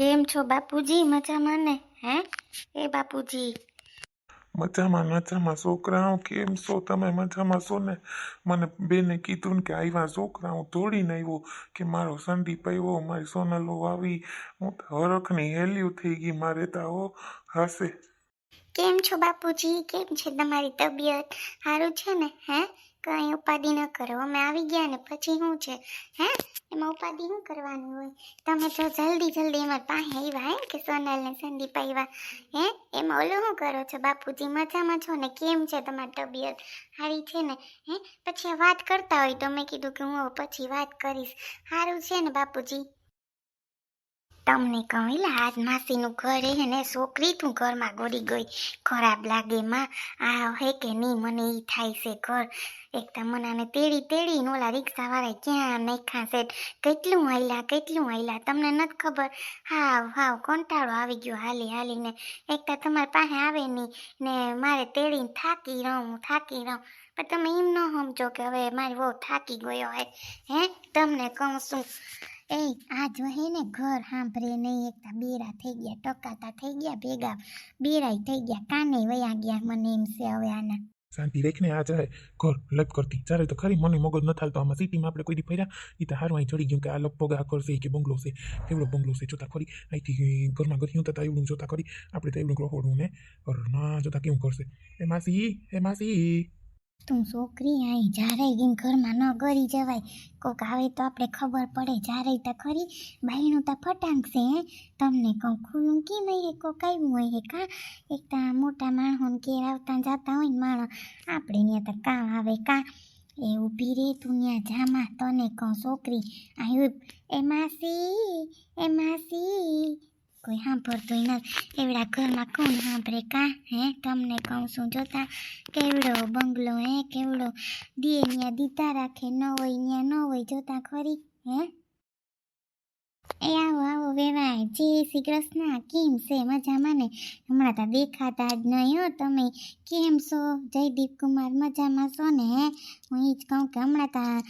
કેમ છો બાપુજી? મજામાં ને? હે? એ બાપુજી. મજામાં મજામાં. છોકરાઓ કેમ છો? તમે મજામાં છો ને? મને બેને કીધું ને કે આવ્યા છોકરાઓ દોડીને આવ્યો કે મારો સંદીપ આવ્યો મારી સોનલો આવી. હું તો હરખની હેલ્યું થઈ ગઈ મારે તો હો હશે કેમ છો બાપુજી? કેમ છે તમારી તબિયત? સારું છે ને? હે? કઈ ઉપાધિ ન કરો. અમે આવી ગયા ને પછી શું છે? હે? એમાં ઉપાધિ શું કરવાની હોય? તમે તો જલ્દી જલ્દી એમાં પાસે આવ્યા હે કે સોનલ ને સંદીપ આવ્યા. હે? એમાં ઓલું શું કરો છો? બાપુજી મજામાં છો ને? કેમ છે તમારી તબિયત? સારી છે ને? હે? પછી વાત કરતા હોય તો મેં કીધું કે હું પછી વાત કરીશ. સારું છે ને બાપુજી? તમને કહું આજ માસીનું ઘર હે ને, છોકરી તું ઘરમાં ગોળી ગઈ. ખરાબ લાગે માં. આ હે કે નહીં, મને ઈ થાય છે ઘર. એક તો મને તેડી તેડી ઓલા રિક્ષાવાળા ક્યાં નાખ્યા છે? કેટલું હાલ્યા કેટલું હાલ્યા તમને નથી ખબર? હાવ હાવ, કંટાળો આવી ગયો હાલી, હાલીને. એક તો તમારી પાસે આવે નહીં, ને મારે તેડીને થાકી રહું થાકી રહું. પણ તમે એમ ન સમજો કે હવે મારી બહુ થાકી ગયો હે હે? તમને કહું છું. એ આ જો હે ને ઘર સાંભળે નહીં એકતા બેરા થઈ ગયા, ટકાતા થઈ ગયા ભેગા, બેરાય થઈ ગયા, કાને વયા ગયા મને એમ છે હવે આના. શાંતિ રેખને આ જાય ઘર લપ કરતી. ચાલે તો ખરી મને મગજ ન થાલતો. આમાં સિટીમાં આપણે કોઈ દી ફર્યા એ તો હારું, અહીં ચડી ગયું કે આ લગભગ આ કરશે કે બંગલો છે. કેવડો બંગલો છે? જોતા ખરી. અહીંથી ઘરમાં ઘર હું તો એવડું જોતા ખરી. આપણે તો એવડું રહોડું ને ના જોતા કેવું કરશે એ માસી એ માસી. તું છોકરી આઈ, જ્યારે એમ ઘરમાં ન ગરી જવાય, કોક આવે તો આપણે ખબર પડે, જ્યારે તો ખરી બાઈનું તો ફટાંકશે હે? તમને કહું, ખુલ્લું કેમ હે કોક આવ્યું હોય હે કા? એક તો મોટા માણસોને ઘેર આવતા જતા હોય ને માણસ આપણે ત્યાં તો કાં આવે કા? એ ઊભી રે તું ત્યાં જામાં તને કહું, છોકરી આવ્યું એ માસી એ માસી કોઈ સાંભળતું નથી. એવડા ઘરમાં કોણ સાંભળે કા, હે? તમને કહું છું, જોતા કેવડો બંગલો, હે? કેવડો દીએ ત્યાં દીતા રાખે, ન હોય ત્યાં ન હોય, જોતા ખરી, હે? એ આવો આવો, વેવાય. જય શ્રી કૃષ્ણ, કેમ છે? મજામાં ને? હમણાં તો દેખાતા જ નહીં હો તમે. કેમ છો? જયદીપ કુમાર, મજામાં છો ને? હું? એ જ કહું કે હમણાં તા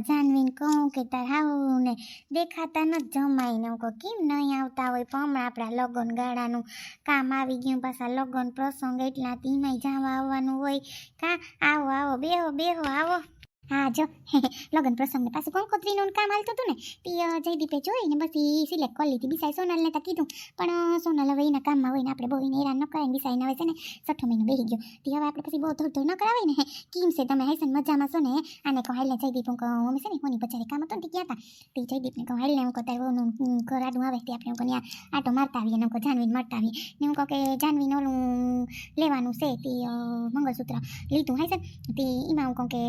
જાનવીને કહું કે તાર આવું ને દેખાતા નથી જમાઈને હું કહું. કેમ નહીં આવતા હોય? પણ હમણાં આપણા લગ્ન ગાળાનું કામ આવી ગયું. પાછા લગ્ન પ્રસંગ એટલા તેમાંય જવા આવવાનું હોય. કા? આવો આવો, બેહો બેહો, આવો. હા, જો. લગ્ન પ્રસંગને પાછું કંકોત્રીનું કામ હાલતું હતું ને? તે જયદીપે જોઈને બસ એ સિલેક્ટ કરી લીધી. બિસાઈ સોનલને તો કીધું. પણ સોનલ હવે એના કામમાં હોય ને આપણે બહુ એને હેરાન ન કરાય બિસાઈને હવે છે ને છઠ્ઠો મહિનો બેસી ગયો. તે, હવે આપણે પછી બહુ ધોડ ધોડ ન કરાવે ને? કેમ છે તમે? હેસન મજામાં છો ને? આને કહો હાલને જયદીપ, હું અમે છે ને કોની બચારી કામ હતું ને તે ગયા હતા તે જયદીપને કહો હાલને હું કહું, તારે ઘર આવે તે આપણે. હું આટો મારતા આવીએ ને હું જાનવીને મળતા આવીએ. ને હું કહું કે, જાનવીને ઓલું લેવાનું છે તે મંગળસૂત્ર લીધું છે તે એમાં હું કહું કે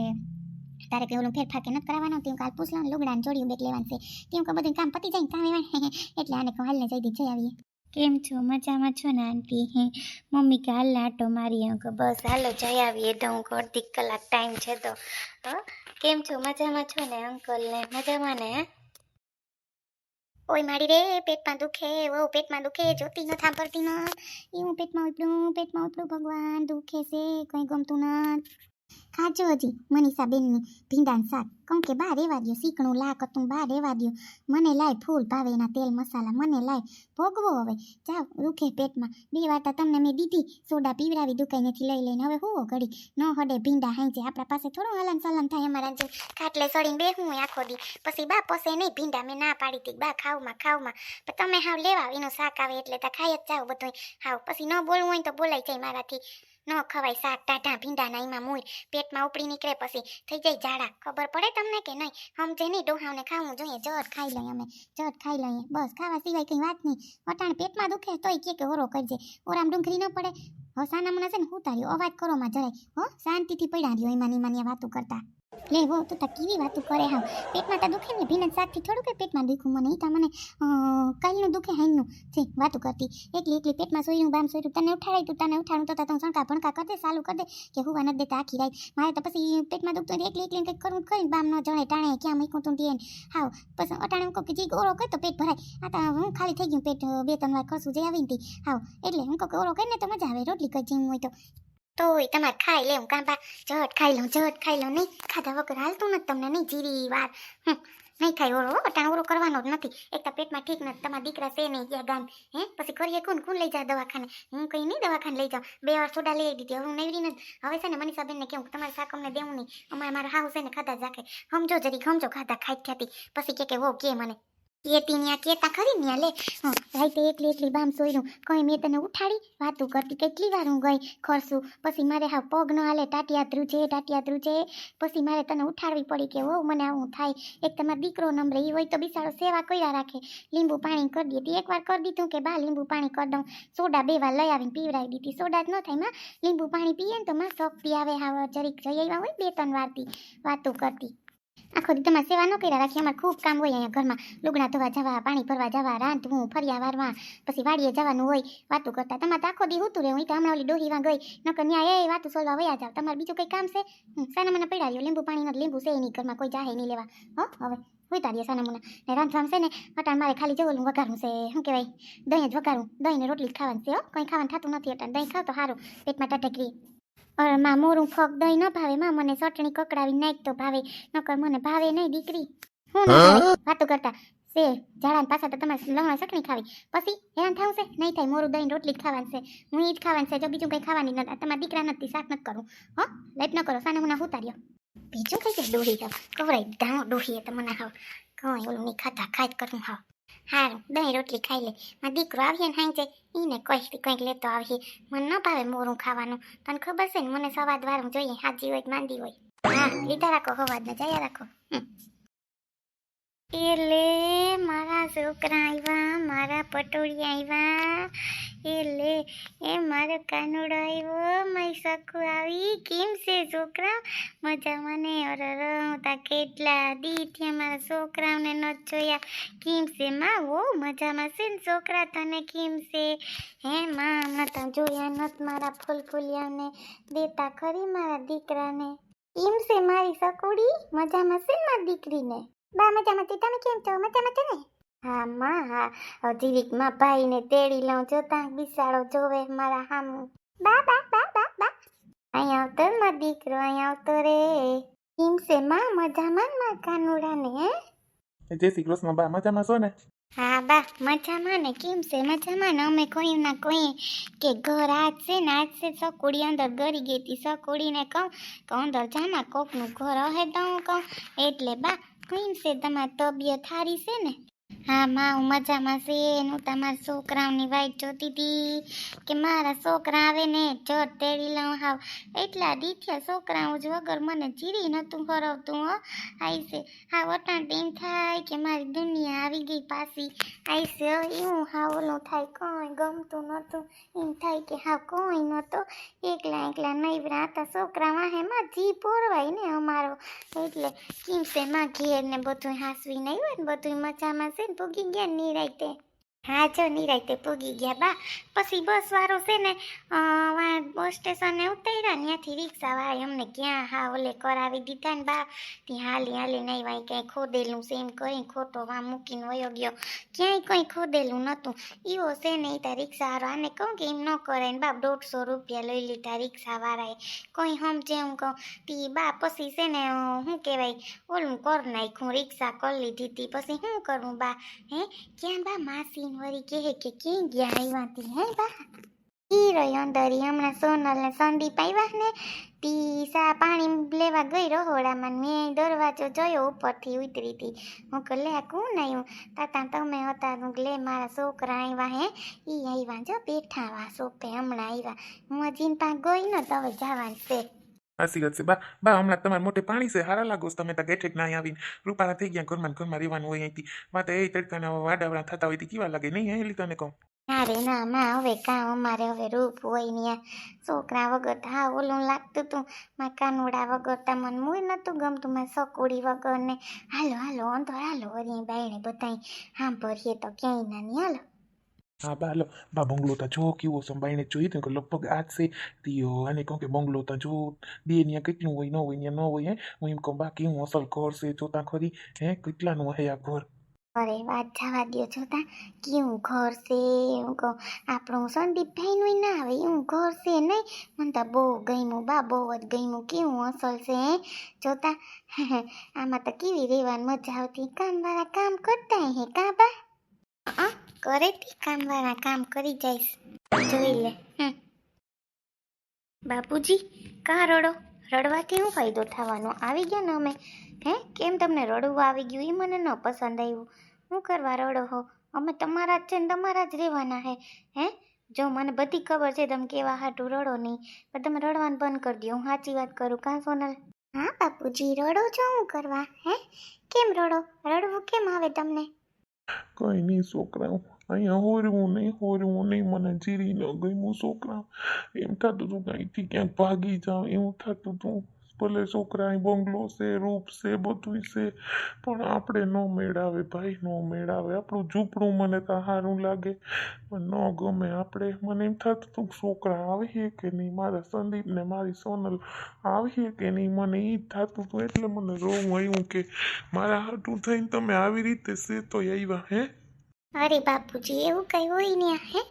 તારે કે ઓલું ફેરફાર કે નથી કરાવવાનો? તું કાલ પૂછ લઉં લુગડાને જોડ્યું બેગ લેવાનું છે. તું કહું બધું કામ પતી જાય કામ એવા એટલે આને કહું હાલને જઈ જઈ આવીએ. કેમ છો? મજામાં છો ને આંટી? મમ્મી કે હાલ આટો મારી હું કહું બસ હાલો જઈ આવીએ. તો હું અડધી કલાક ટાઈમ છે તો. કેમ છો? મજામાં છો ને અંકલ ને? મજામાં ને હે? ઓય મારી રે પેટમાં દુખે ઓ પેટમાં દુખે જોતી ન સાંભળતી ન. એવું પેટમાં ઉપડું પેટમાં ઉપડું ભગવાન દુખે છે કંઈ ગમતું નથી ખાજો હજી, મનીષાબેનને ભીંડાન શાક. કહું કે બા રેવા દો શીકણું લા કતું બા રેવા દો મને લાય ફૂલ ભાવે એના તેલ મસાલા, મને લાય ભોગવો હવે. જાઓ રૂખે પેટમાં. બે વાટા તમને મેં દીધી, સોડા પીવડાવી, દુકાનેથી લઈ લઈને. હવે હુવો ઘડી, ન હડે ભીંડા હાંજે. આપણા પાસે થોડું હલન સલન થાય અમારા જે ખાટલે સડીને બેહું આખો દી. પછી બા પોસે નહીં, ભીંડા મેં ના પાડી હતી. બા ખાવમાં ખાવમાં. પણ તમે હાવ લેવા, એનું શાક આવે એટલે તો ખાઈ જ જાઓ બધું હાવ, પછી ન બોલવું હોય તો બોલાઈ જાય મારાથી. ન ખવાય શાક, ટાઢા ભીંડા એમાં મૂળ પેટમાં ઉપડી નીકળે પછી થઈ જાય ઝાડા. ખબર પડે તમને કે નહીં? સમજે નહીં ડોહાવને ખાવું જોઈએ જટ ખાઈ લઈએ અમે જટ ખાઈ લઈએ. બસ, ખાવા સિવાય કંઈ વાત નહીં. અટાણ પેટમાં દુખે તોય કે કે ઓરો કરજે. ઓરામ ડુંગળી ન પડે. હો સાના મને છે ને હું તાર્યો અવાજ કરો માં જરાય. હો, શાંતિથી પડ્યા રહ્યો એમાં ની માની વાતું કરતા. લે હો, તું કેવી વાતું કરે હા પેટમાં તા દુખે ને? ભીના શાકથી થોડું કે પેટમાં દુખું મને. તા મને કાલનું દુખે હાઈનું છે વાતું કરતી. એકલી એકલી પેટમાં સોયરું, બામ સોયરું તને ઉઠાડાય તું તને ઉઠાડું તો તા તું સણકા ભણકા કરી દે, ચાલુ કરી દે, કે હુવા નથી દેતા, આખી રાત. મારે તો પછી પેટમાં દુખતું એકલી એકલી કંઈક કરવું કરીને બામ ન જણે, ટાણે, ક્યાં મૂકું તું તેને હાવ, પછી અટાણે હું કહું કે જી ઓરો કર તો પેટ ભરાય. આ તો હું ખાલી થઈ ગયું, પેટ, બે ત્રણ વાર ખસું જઈ આવીને તી. હાવ, એટલે હું કહું ઓરો કરીને તો મજા આવે, રોટલી કરી જેવું હોય તો. તોય તમારે ખાઈ લેવું કાંબા જટ ખાઈ લઉં, જટ ખાઈ લઉં. નહીં ખાધા વગર હાલતું નથી તમને, નહીં જીરી વાર. હમ, નહીં ખાઈ ઓરો ટાણ ઓરો કરવાનો જ નથી. એક તો પેટમાં ઠીક નથી, તમારા દીકરા છે નહીં ગયા ગામ, હે? પછી કરીએ કોણ કોણ લઈ જાય દવાખાને? હું કઈ નહીં દવાખાને લઈ જાઉં. બે વાર સોડા લઈ દીધી હું નવરી નથી. હવે છે ને મનીષાબેનને કેવું તમારે શાક અમને દેવું નહીં. અમારે મારા હાઉસ ને ખાધા રાખે. સમજો જરી સમજો ખાધા, ખાઈ ખ્યાતી પછી કે કે વો કે મને? કેતી ન્યા કેતા ખરી ન્યા લે. હા, રાઈતે એકલી એકલી બામ સોયરું. કોઈ મેં તને ઉઠાડી, વાતું કરતી કેટલી વાર હું ગઈ. ખરશું. પછી મારે હા પગ ન હાલે, ટાટિયા ધ્રુજે ટાટિયા ધ્રુજે પછી મારે તને ઉઠાડવી પડી કે ઓ મને આવું થાય. એક તમારો દીકરો નંબર એ હોય તો બિસાડો સેવા કર્યા રાખે. લીંબુ પાણી કરી દીધી. એકવાર કરી દીધું કે, બા, લીંબુ પાણી કરી દઉં. સોડા બે વાર લઈ આવીને પીવડાવી દીધી. સોડા જ ન થાય, માં. લીંબુ પાણી પીએ ને તો માં શક્તિ આવે હા જરીક જઈ આવ્યા હોય બે ત્રણ વારથી વાતું કરતી. આખો દી તમારે સેવા ન કર્યા રાખી, અમારે ખૂબ કામ હોય અહીંયા ઘરમાં. લુગડા ધોવા જવા, પાણી ભરવા જવા, રાંધવું, ફર્યા વારવા, પછી વાડીએ જવાનું હોય, વાતું કરતા. તમારે આખો દી હોતું રહે હું તો હમણાં ઓલી ડોહીવા ગઈ. નકર ન્યા એ વાતું સોલવા વયા જાવ. તમારે બીજું કંઈ કામ છે? સાના મને પડ્યા રહ્યો. લીંબુ પાણીનો લીંબુ છે નહીં ઘરમાં, કોઈ જાહે નહીં લેવા. હો, હવે હોય તારીએ સાના મુના ને રાંધવાનું છે ને, અટાણ મારે ખાલી જવું વઘારવું છે. શું કહેવાય? દહીં જ વઘારું. દહીં ને રોટલી જ ખાવાનું છે, હો. કંઈ ખાવાનું થતું નથી અટાણ. દહીં ખાવ તો સારું. પેટમાં ટટકરી અરે માં મોરું ફગ દહીં ન ભાવે. માં મને ચટણી કકડાવી નાખ તો ભાવે. નકર મને ભાવે નહીં દીકરી. હું વાતો કરતા સે ઝાડા પાછા તો તમારે લહણા ચટણી ખાવી. પછી હેરાન થવું છે નહીં થાય મોરું દહીં રોટલી જ ખાવાનું છે. હું એ જ ખાવાનું છે જો બીજું કંઈ ખાવાની નથી તમારા દીકરા નથી શાક નથી કરું. હો? લાઈટ ન કરો સાને મને ઉતાર્યો બીજું કઈ ડોહી જાવ કવરાય ધાણો ડોહીએ તમને મને હાવ. કઈ ઓલું નહીં ખાતા ખાઈ કરું હાવ. હારું, દહીં રોટલી ખાઈ લે. મારો દીકરો આવીએ ને હાઈ એને કંઈક કંઈક લેતો આવીએ મને ન ભાવે મોરું ખાવાનું. તને ખબર છે ને, મને સવાદ વારું જોઈએ, હાજી હોય માંદી હોય. હા, લીધા રાખો હવાદ ને જયા રાખો. એટલે મારા છોકરા આવ્યા મારા પટોળિયા આવ્યા એટલે એ મારો કાનુડો આવ્યો મારી સખું આવી. કેમ છે છોકરા? મજામાં ને? અરર હું તા કેટલા દી થયા મારા છોકરાઓને ન જોયા. કેમ છે માં? વો મજામાં છે ને છોકરા? તને કેમ છે? હે માં, હમણાં તો જોયા નત મારા ફૂલ ફૂલિયાને દેતા ખરી મારા દીકરાને. કેમ છે મારી સકુડી? મજામાં છે ને મારી દીકરીને? બા મજામાં છે તમે કેમ છો? મજામાં તમે ને? હા માં હા. અજીરીકમાં ભાઈને તેડી લઉં જોતા બિસાડો જોવે મારા હામ. બા બા બા બા બા. અહીંયા આવતો ને મારો દીકરો અહીંયા આવતો રે. કિમસે માં મજામાં માં કાનુડાને હે? જય શ્રી કૃષ્ણ બા મજામાં છો ને? હા બા મજામાં ને. કેમ છે મજામાં ને? અમે કોઈ ના કોઈ કે ઘર આજ છે ને આજ છે સકુડી અંદર ગરી ગઈ હતી સકુડીને કહું કે અંદર જાના કોકનું ઘર હે તો હું કહું. એટલે બા કેમ છે તમારી તબિયત સારી છે ને? હા, માં, હું મજામાં છે. હું તમારા છોકરાઓની વાઈટ જોતી હતી કે મારા છોકરા આવે ને, જટ તેડી લઉં હાવ. એટલા દીથ્યા છોકરાઓ જ વગર મને જીરી નહોતું ફરવતું હો. આઈસે હા વટાણ એમ થાય કે મારી દુનિયા આવી ગઈ પાછી. આઈસે એવું હા ઓલું થાય, કોઈ ગમતું નહોતું એમ થાય કે હા કોઈ નહોતો એકલા એકલા નૈવરા હતા, છોકરા વાહેમાં જી પોરવાય ને અમારો. એટલે કેમ છે, માં ઘેર ને બધું હાસવી નહીં હોય ને બધું મજામાં છે ને પૂગી ગયા ને નિરાયતે હા જો નિરાયતે પૂગી ગયા બા. પછી બસ વાળો છે ને બસ સ્ટેશને ઉતર્યા ત્યાંથી રિક્ષાવાળાએ અમને ક્યાં હા ઓલે કરાવી દીધા ને બા. ત્યાં હાલી હાલી નહીં વાય ક્યાંય ખોદેલું છે એમ કંઈ ખોટો વા મૂકીને વયો ગયો. ક્યાંય કંઈ ખોદેલું નહોતું. એવો છે ને એ ત્યાં રિક્ષાવાળો આને કહું કે એમ ન કરાય ને બાપ દોઢસો રૂપિયા લઈ લીધા રિક્ષાવાળાએ કોઈ સમજે હું કહું. તી બા, પછી છે ને શું કહેવાય, ઓલું કર નાખ્યું, રિક્ષા કરી લીધી તી. પછી શું કરું બા? હે? ક્યાં બા માસી વળી કહે કે ક્યાં ગયા આવ્યા તી હે બા ઈ રહ્યો અંદર હમણાં સોનલ ને સંદીપ આવ્યા ને તી સા પાણી લેવા ગઈ રહોડામાં મેં દરવાજો જોયો ઉપરથી ઉતરી હતી હું કહું લે કોણ આવ્યું તાતા તમે હતા હું લે મારા છોકરા આવ્યા હે ઈ આવ્યા જો બેઠા વા હમણાં આવ્યા હું હજી ગઈ ને હવે જવાનું છે ગયો છે બા બા, હમણાં તમારે મોટે પાણી છે, હારા લાગો તમે ત્યાં ગેઠેક ના આવીને. રૂપાળા થઈ ગયા, ઘરમાં ઘરમાં રહેવાનું હોય અહીંથી. વાત એ તડકાના વાડાવડા થતા હોય તો કેવા લાગે? નહીં, હે તને કહું. ના રે ના, માં હવે કાં, અમારે હવે રૂપ હોય ને છોકરા વગર હા ઓલું લાગતું તું. માં કાનુડા વગર તો મને મુય નતું ગમતું માં સકોડી વગર ને. હાલો હાલો અંધો હાલો, વરી બાયણે હા ભરીએ તો ક્યાંય ના નહીં હાલો. જોઈ તો કે લગભગ આજ છે તીયો અને કહું કે બંગલો તો જો બે ત્યાં કેટલું હોય ન હોય ત્યાં ન હોય હે હું એમ કહું બા કેવું અસલ ઘર છે જોતા ખરી હે કેટલાનું હે આ ઘર અરે વાત જવા દ્યો જોતા કેવું ઘર છે હું કહું આપણું સંદીપભાઈનું ના આવે એવું ઘર છે નહીં મને તો બહુ ગમ્યું બા બહુ જ ગમ્યું કેવું અસલ છે જોતા આમાં તો કેવી રહેવાની મજા આવતી કામવાળા કામ કરતા હે કા બા અ, કરે તી કામવાળા કામ કરી જઈશ જોઈ લે. બાપુજી કા રડો? રડવાથી શું ફાયદો થવાનો? આવી ગયા ને અમે? હે? કેમ તમને રડવું આવી ગયું? એ મને ન પસંદ આવ્યું. શું કરવા રડો હો? અમે તમારા જ છે ને તમારા જ રહેવાના હે. હે? જો મને બધી ખબર છે તમે કેવા હાટું રડો નહીં. પણ તમે રડવાનું બંધ કરી દો. હું સાચી વાત કરું. કાં સોનલ? હા બાપુજી રડો છો હું કરવા? હે? કેમ રડો? રડવું કેમ આવે તમને? કંઈ નહીં છોકરાઓ. અહીંયા હોરવું, નહીં હોરવું, નહીં મને જીરી ન ગયું છોકરા એમ થતું હતું કંઈથી ક્યાંક ભાગી જાઉં, એવું થતું હતું ભલે છોકરા બંગલો છે, રૂપ છે બધું છે, પણ આપણે ન મેળાવે, ભાઈ, ન મેળાવે. આપણું ઝૂંપડું મને તો સારું લાગે, પણ ન ગમે આપણે. મને એમ થતું હતું છોકરા આવીએ કે નહીં, મારા સંદીપ ને મારી સોનલ આવીએ કે નહીં. મને એ જ થતું હતું એટલે મને રોવું આવ્યું કે મારા હાટું થઈને તમે આવી રીતે છે તો આવ્યા, હે? અરે બાપુજી, એવું કઈ હોય ને હે?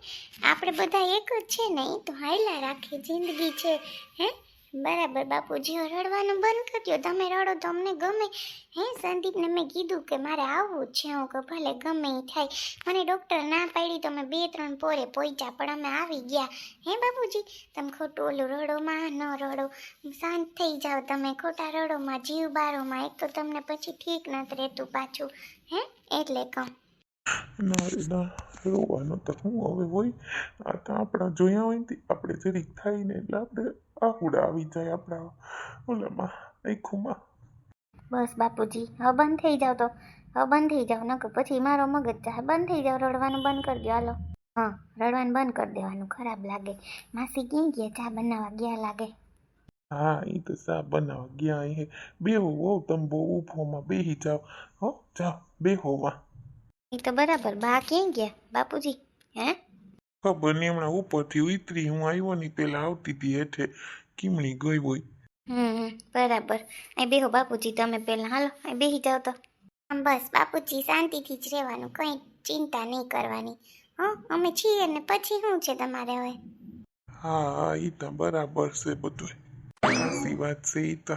આપણે બધા એક જ છે ને એ તો હાયલા રાખે, જિંદગી છે, હે? બરાબર બાપુજી રડવાનું બંધ કર્યો તમે રડો તો અમને ગમે. હે, સંદીપને મેં કીધું કે મારે આવવું છે. હું કે ભલે ગમે એ થાય. મને ડૉક્ટર ના પાડી તો અમે બે ત્રણ પોરે પહોંચ્યા પણ અમે આવી ગયા. હે, બાપુજી? તમે ખોટું ઓલું રડોમાં ન રડો. શાંત થઈ જાઓ તમે. ખોટા રડોમાં જીવ બારોમાં એક તો તમને પછી ઠીક નથી રહેતું પાછું. હે, એટલે કહું. ના તો શું હવે હોય? આ તો આપણા જોયા હોય ને આપણે જરીક થાય ને એટલે આપણે આહુડા આવી જાય આપણા ઓલામાં. આખુમાં બસ બાપુજી હવે બંધ થઈ જાવ તો. હવે બંધ થઈ જાવ નકર પછી મારો મગજ ચાહે. બંધ થઈ જાવ રડવાનું બંધ કરી દો. હાલો. હા રડવાનું બંધ કરી દેવાનું. ખરાબ લાગે. માસી ક્યાં ગયા? ચા બનાવવા ગયા લાગે? હા એ તો સા બનાવવા ગયા એ બેહો હો તમે બહુ ઊભોમાં બેહી જાઓ હો જાઓ બેહોમાં એ તો બરાબર. બા ક્યાં ગયા? બાપુજી હે? ખબર નહીં હમણાં ઉપરથી ઉતરી હું આવ્યો ની પેલા આવતી હતી હેઠે કીમણી ગઈ હોય હમ બરાબર અહીં બેહો બાપુજી તમે પહેલા હાલો અહીં બેસી જાઓ તો બસ બાપુજી શાંતિથી જ રહેવાનું કંઈ ચિંતા નહીં કરવાની હો અમે છીએ ને પછી શું છે તમારે હવે હા હા એ તો બરાબર છે બધું સાચી વાત છે એ તો